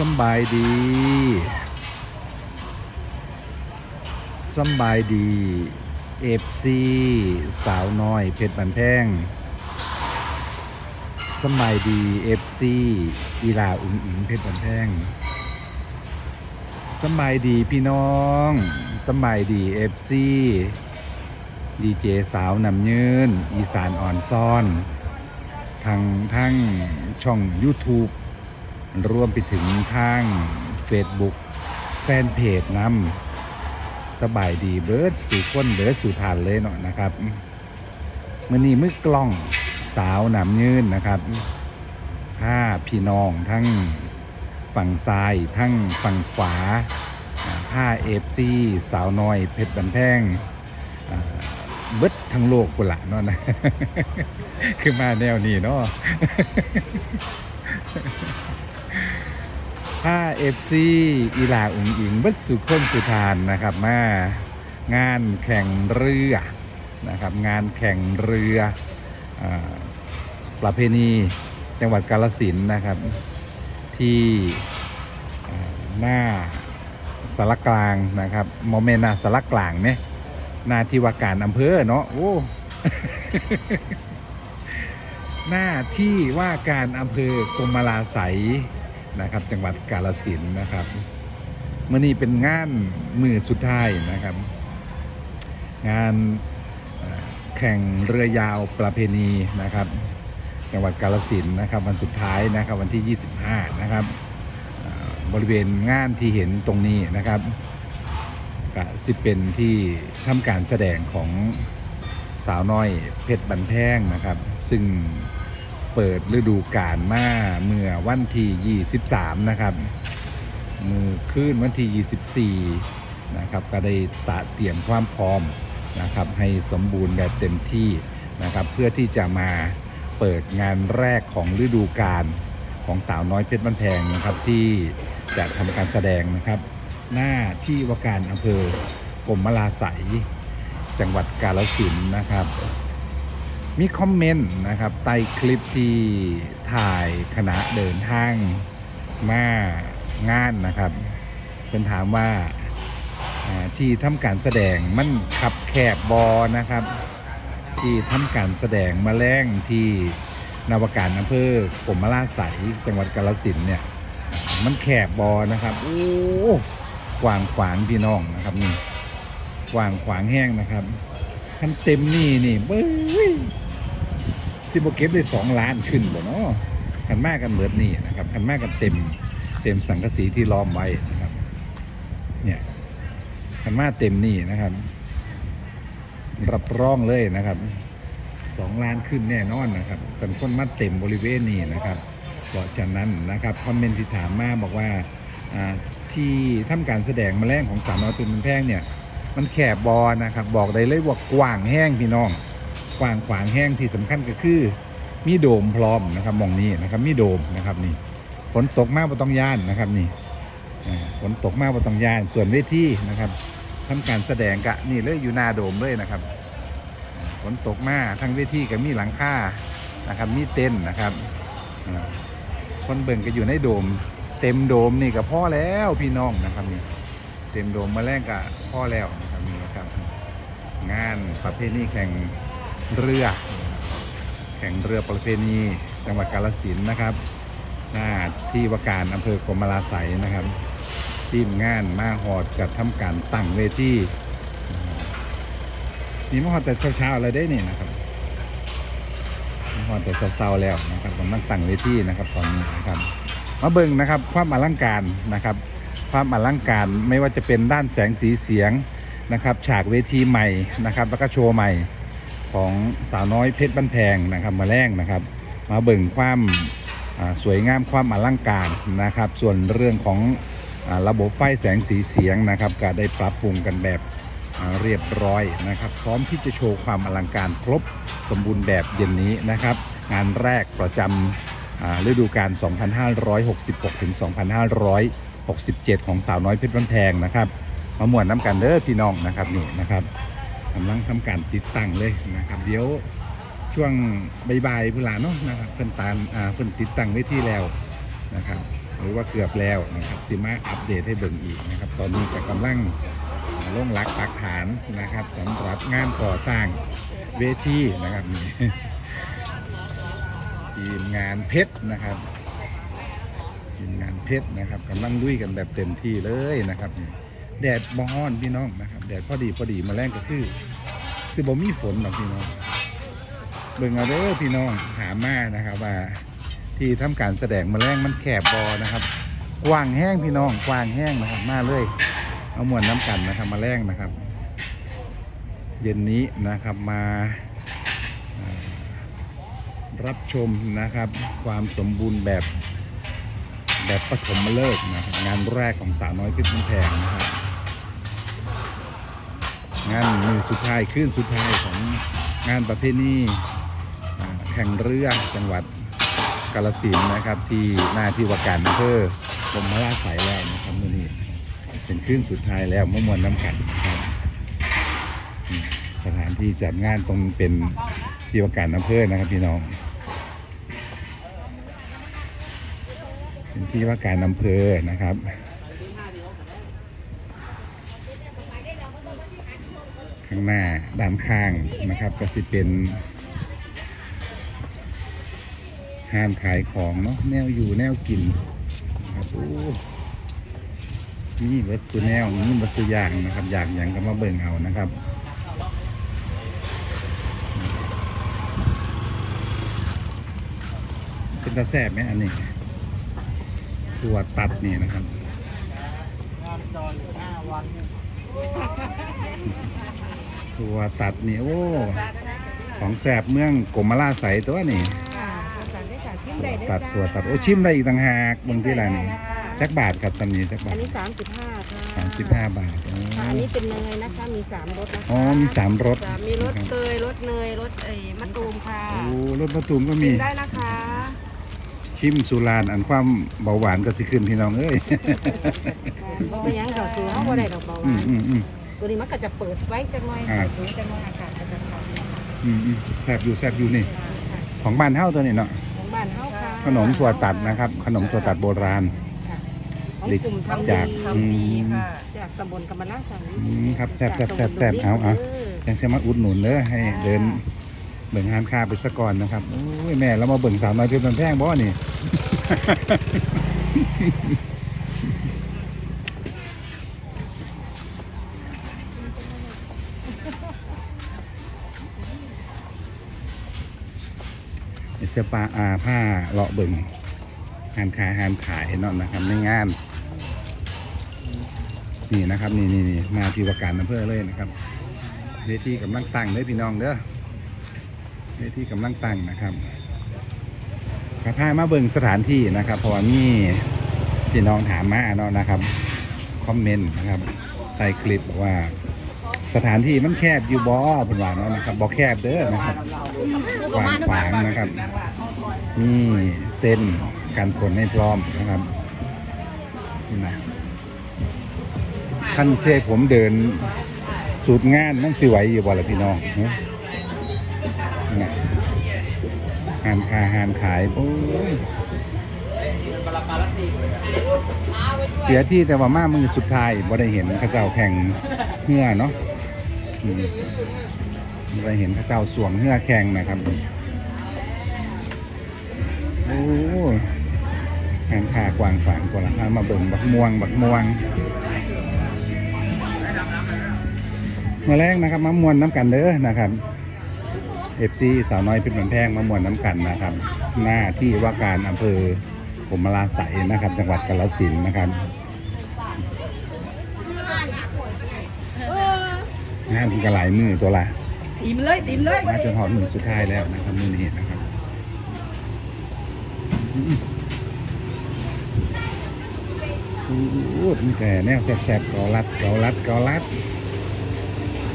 สบายดีสบายดีเอฟซีสาวน้อยเพชรบันแพงสบายดีเอฟซีอีลาอุ๋งอิงเพชรบันแพงสบายดีพี่น้องสบายดีเอฟซีดีเจสาวนำยืนอีสานอ่อนซ่อน ทางทั้งช่อง YouTube รวมไปถึงทาง Facebook แฟนเพจนำสบายดีเบิร์ดสู่คนเบิร์ดสู่ทานเลยเนาะนะครับมื่อนี้มือกล้องสาวหนำยืนนะครับห้าพี่น้องทั้งฝั่งซ้ายทั้งฝั่งขวาห้าเอฟซีสาวน้อยเพชรบันแพงอ่าเบิดทั้งโลกกุละเนาะนะ คือมาแนวนี้เนาะ ถ้าเอฟซีอีลาอุ๋งอิงเบิดสุขคนสุทานนะครับมางานแข่งเรือนะครับงานแข่งเรืออประเพณีจังหวัดกาลสินนะครับ ที่หน้าสารกลางนะครับโมเมนต์หน้าสารกลางเนี่ยหน้าที่ว่าการอำเภอเนาะโอ้หน้าที่ว่าการอำเภอกรมลาไส นะครับ จังหวัดกาลสินนะครับเมื่อนี้เป็นงานมือสุดท้ายนะครับ งานแข่งเรือยาวประเพณีนะครับ จังหวัดกาลสินนะครับ วันสุดท้ายนะครับวันที่ 25 นะครับบริเวณงานที่เห็นตรงนี้นะครับก็สิเป็นที่ทำการแสดงของสาวน้อยเพชรบันแพงนะครับ ซึ่ง เปิดฤดูกาลมาเมื่อวันที่ 23 นะครับมือขึ้นวันที่ 24 นะครับ ก็ได้ตะเตรียมความพร้อมนะครับ ให้สมบูรณ์แบบเต็มที่นะครับ เพื่อที่จะมาเปิดงานแรกของฤดูกาลของสาวน้อยเพชรบ้านแพงนะครับที่จะทำการแสดงนะครับ หน้าที่ว่าการอำเภอกรมลาไสยจังหวัดกาฬสินธุ์นะครับ มีคอมเมนต์นะครับใต้คลิปที่ถ่ายขณะเดินทางมางานนะครับ เป็นถามว่าที่ทำการแสดงมันขับแคบบอนะครับ ที่ทำการแสดงมาแรงที่นาวการอำเภอกรมราไสยจังหวัดกาฬสินเนี่ย มันแคบบอนะครับโอ้กวางขวางพี่น้องนะครับนี่กวางขวางแห้งนะครับคันเต็มนี่นี่เบ้ย ที่โบเก็บได้สองล้านขึ้นบ่เนาะคันมากกันเหมือนนี่นะครับคันมากกันเต็มเต็มสังกะสีที่ล้อมไว้นะครับ เนี่ยคันมาเต็มนี่นะครับ รับรองเลยนะครับสองล้านขึ้นแน่นอนนะครับเป็นคนมาเต็มบริเวณนี้นะครับเพราะฉะนั้นนะครับคอมเมนต์ที่ถามมาบอกว่าอ่าที่ทำการแสดงแมลงของสาวน้อยเป็นแพงเนี่ย มันแคบบอนะครับ บอกได้เลยว่ากว้างแห้งพี่น้อง กว้างขวางแห้งที่สำคัญก็คือ มีโดมพร้อมนะครับมองนี้นะครับ มีโดมนะครับนี่ฝนตกมากบ่ต้องย่านนะครับนี่ฝนตกมากบ่ต้องย่านส่วนเวทีนะครับทำการแสดงกะนี่เลยอยู่หน้าโดมเลยนะครับฝนตกมากทั้งเวทีก็มีหลังคานะครับ มีเต็นนะครับคนเบิ่งก็อยู่ในโดม เต็มโดมนี่ก็พ่อแล้วพี่น้องนะครับนี่เต็มโดมมาแรกก็พ่อแล้วนะครับนี่นะครับงานประเพณีแข่ง เรือ แข่งเรือประเพณีจังหวัดกาฬสินนะครับ หน้าที่ว่าการอำเภอกรมราไสยนะครับ ทีมงานมาหอดกับทำการตั้งเวทีนี่มาหอดแต่เช้าๆเลยได้นี่นะครับพอดแต่เศร้าๆแล้วนะครับกำลังสั่งเวทีนะครับตอนนี้นะครับมาเบิ่งนะครับความอลังการนะครับความอลังการไม่ว่าจะเป็นด้านแสงสีเสียงนะครับ ฉากเวทีใหม่นะครับ แล้วก็โชว์ใหม่ ของสาวน้อยเพชรบ้านแพงนะครับมาแรงนะครับ มาเบิ่งความสวยงามความอลังการนะครับ ส่วนเรื่องของอระบบไฟแสงสีเสียงนะครับก็ได้ปรับปรุงกันแบบเรียบร้อยนะครับ พร้อมที่จะโชว์ความอลังการครบสมบูรณ์แบบเย็นนี้นะครับ งานแรกประจำฤดูกาล 2566 ถึง 2567 ของสาวน้อยเพชรบ้านแพงนะครับ มาหมวนน้ำกันเด้อพี่น้องนะครับนี่นะครับ กำลังทำการติดตั้งเลยนะครับ เดี๋ยวช่วงบ่ายๆพุ่นลาเนาะนะครับเพิ่นตามอ่าเพิ่นติดตั้งไว้ที่แล้วนะครับ หรือว่าเกือบแล้วนะครับสิมาอัปเดตให้เบิ่งอีกนะครับ ตอนนี้จะกำลังลงหลักปักฐานนะครับสำหรับงานก่อสร้างเวทีนะครับนี่ทีมงานเพชรนะครับทีมงานเพชรนะครับกำลังลุยกันแบบเต็มที่เลยนะครับนี่ แดดบฮ้อนพี่น้องนะครับ แดดพอดีพอดีมาแรงก็คือคือบ่มีฝนหรอกพี่น้องเบิ่งเอาเด้อพี่น้องถามานะครับว่าที่ทำการแสดงมาแรงมันแคบบอนะครับ กว้างแห้งพี่น้องกว้างแห้งนะครับมาเลยเอามวนน้ำกันนะครับมาแรงนะครับ เย็นนี้นะครับมารับชมนะครับ ความสมบูรณ์แบบ แบบปฐมฤกษ์นะครับงานแรกของสาวน้อยเพิษแพงนะครับงานมือสุดท้ายขึ้นสุดท้ายของงานประเพณีแข่งเรือจังหวัดกาลสินนะครับ ที่หน้าที่วาการอำเภอกรมราชสายแล้วนะครับมือนี้เป็นขึ้นสุดท้ายแล้วมะมวนน้ำกันนะครับสถานที่จัดงานตรงเป็นที่วาการอำเภอนะครับพี่น้อง ที่ว่าการอำเภอนะครับ ข้างหน้าด้านข้างนะครับ ก็สิเป็นห้านขายของเนาะแนวอยู่แนวกินนะครับโอ้นี่วัดสุแนวนี่วัดสุอยางนะครับอยากอย่างก็มาเบิ่งเอานะครับเป็นตาแซ่บไหมอันนี้ ตัวตัดนี่นะครับงานจอยห้าวันตัวตัดนี่โอ้ ของแสบเมืองกรมราใสตัวนี่ค่ะตัดได้ค่ะชิมได้ตัดจ้าตัวตัดโอ้ชิมได้อีกต่างหากบางที่ร้านนี้จักบาทครับตำนี้จักบาอัทนนี้สามสิบห้าค่ะสามสิบห้าบาทอ๋อค่ะอันนี้เป็นเนยนะคะ มีสามรสนะคะ อ๋อ มีสามรสจะมีรสนะครับเตยรสเนยรสเอ้ยมะตูมค่ะ โอ้ รสมะตูมก็ชิมีมได้นะคะ ชิมสุรานอันความเบาหวานก็สิขึ้นพี่น้องเอ้ยบ่เป็นหยังดอกสูเขาบ่ได้ดอกเบาหอืวามนอืมอืม ตัวนี้มันก็จะเปิดไว้จังหน่อยอ่า เปิดจังหน่อยอากาศก็จะเข้าค่ะอืมอืมแซบอยู่แซบอยู่นี่ค่ะของบ้านเฮ้าตัวนี้เนาะของบ้านเฮาค่ะขนมถั่วตัดนะครับ ขนมถั่วตัดโบราณ ค่ะของลิตกลุ่มทำจากดีอืมจากตำบลกำมะลาสังอืมครับแซบแซบแซบแซบเอาเอายังจะมาอุดหนุนเด้อให้เดิน เบิ่งงานค้าไปสะก่อนนะครับโอ้ยแม่เรามาเบิ่งสาวน้อยเพชรบันแพงบ่นี่ เสื้อปลาอาผ้าเลาะเบิ่งงานค้าหานขายเนาะนะครับในงาน นี่นะครับ นี่นี่นี่มาที่ว่าการอำเภอเลยนะครับเวทีกำลังตั้งเด้พี่น้องเด้อ เวทีกำลังตั้งนะครับกระพามาเบิ่งสถานที่นะครับ เพราะว่ามีพี่น้องถามมาเนาะนะครับคอมเมนต์นะครับใต้คลิปบอกว่า สถานที่มันแคบอยู่บ่เพิ่นว่าเนาะนะครับบ่แคบเด้อนะครับกว้างขวางนะครับนี่เต้นกันฝนให้พร้อมนะครับนี่นะท่านเชผมเดินสูตรงานนั่นสิไหวอยู่บ่ละพี่น้อง ฮะนี่หานคาหานขายโอ้ยเสียที่แต่ว่ามามือสุดท้ายบ่ได้เห็นข้าเจ้าแข่งเหื่อเนาะอืมบ่ได้เห็นข้าเจ้าสวงเหื่อแข่งนะครับโอ้หานคากวางฝางกว่าละเอามาเบิ่งบักม่วง บักม่วงมาแรงนะครับมามวนน้ำกันเด้อนะครับ เอฟซีสาวน้อยเพชรบันแพงมามวนน้ำกันนะครับ หน้าที่ว่าการอำเภอผมมลาใสนะครับ จังหวัดกาฬสินธุ์นะครับงานที่กระหลายมือตัวละตีมเลยตีมเลยมาจนหอดมือสุดท้ายแล้วนะครับมือนี้นะครับอืมอู้หูนี่แต่แนวแซ่บๆเกาลัดเกาลัดเกาลัด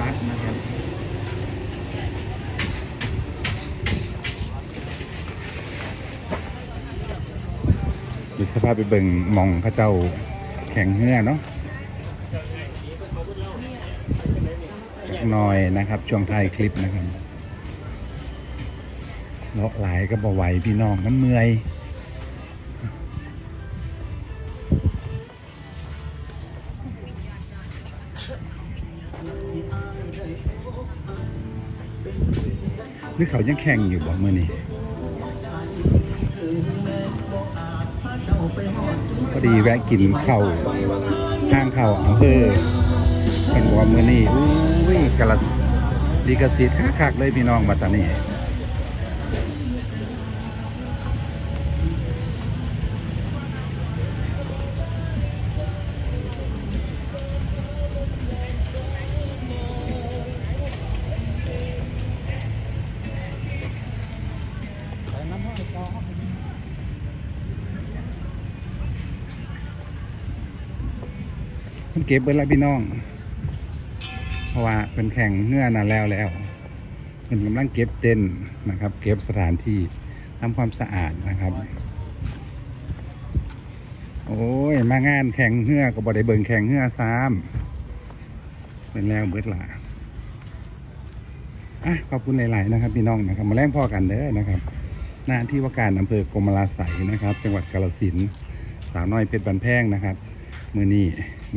ลัดนะครับ สภาพไปเบิ่งมองพระเจ้าแข็งเหื่อเนาะจักหน่อยนะครับ ช่วงท้ายคลิปนะครับเลาะหลายก็บ่ไหวพี่น้องน้ำเมื่อยหรือเขายังแข่งอยู่บอกเมื่อนี้ พอดีแวะกินข้าวห้างข้าวอำเภอเป็นวอมือนี้อุ้ยกระสีกระสีคักๆเลยพี่น้องมาตานี้ ก็บเบิดแล้วพี่น้อง เพราะว่าเป็นแข่งเงื่อนานแล้วแล้วเป็นกำลังเก็บเต็นนะครับ เก็บสถานที่ทำความสะอาดนะครับ โอ้ยมางานแข่งเงื่อก็บ่ได้เบิ่งแข่งเงื่อซ้ำเป็นแล้วเบิดละอะขอบคุณหลาย ๆ นะครับ พี่น้องนะครับ มาแล่งพ่อกันเด้อนะครับ หน้าที่ว่าการอำเภอกรมราไสยนะครับ จังหวัดกาฬสินธุ์สาวน้อยเพชรบันแพงนะครับ มือนี้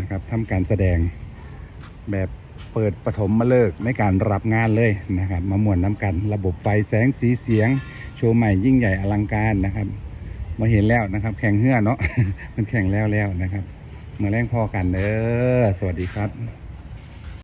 นะครับทำการแสดงแบบเปิดปฐมมาเลิกในการรับงานเลยนะครับมาม่วนน้ำกันระบบไฟแสงสีเสียง โชว์ใหม่ยิ่งใหญ่อลังการนะครับมาเห็นแล้วนะครับ แข่งเหื่อเนาะมันแข่งแล้วแล้วนะครับมาแรงพอกันเด้อสวัสดีครับ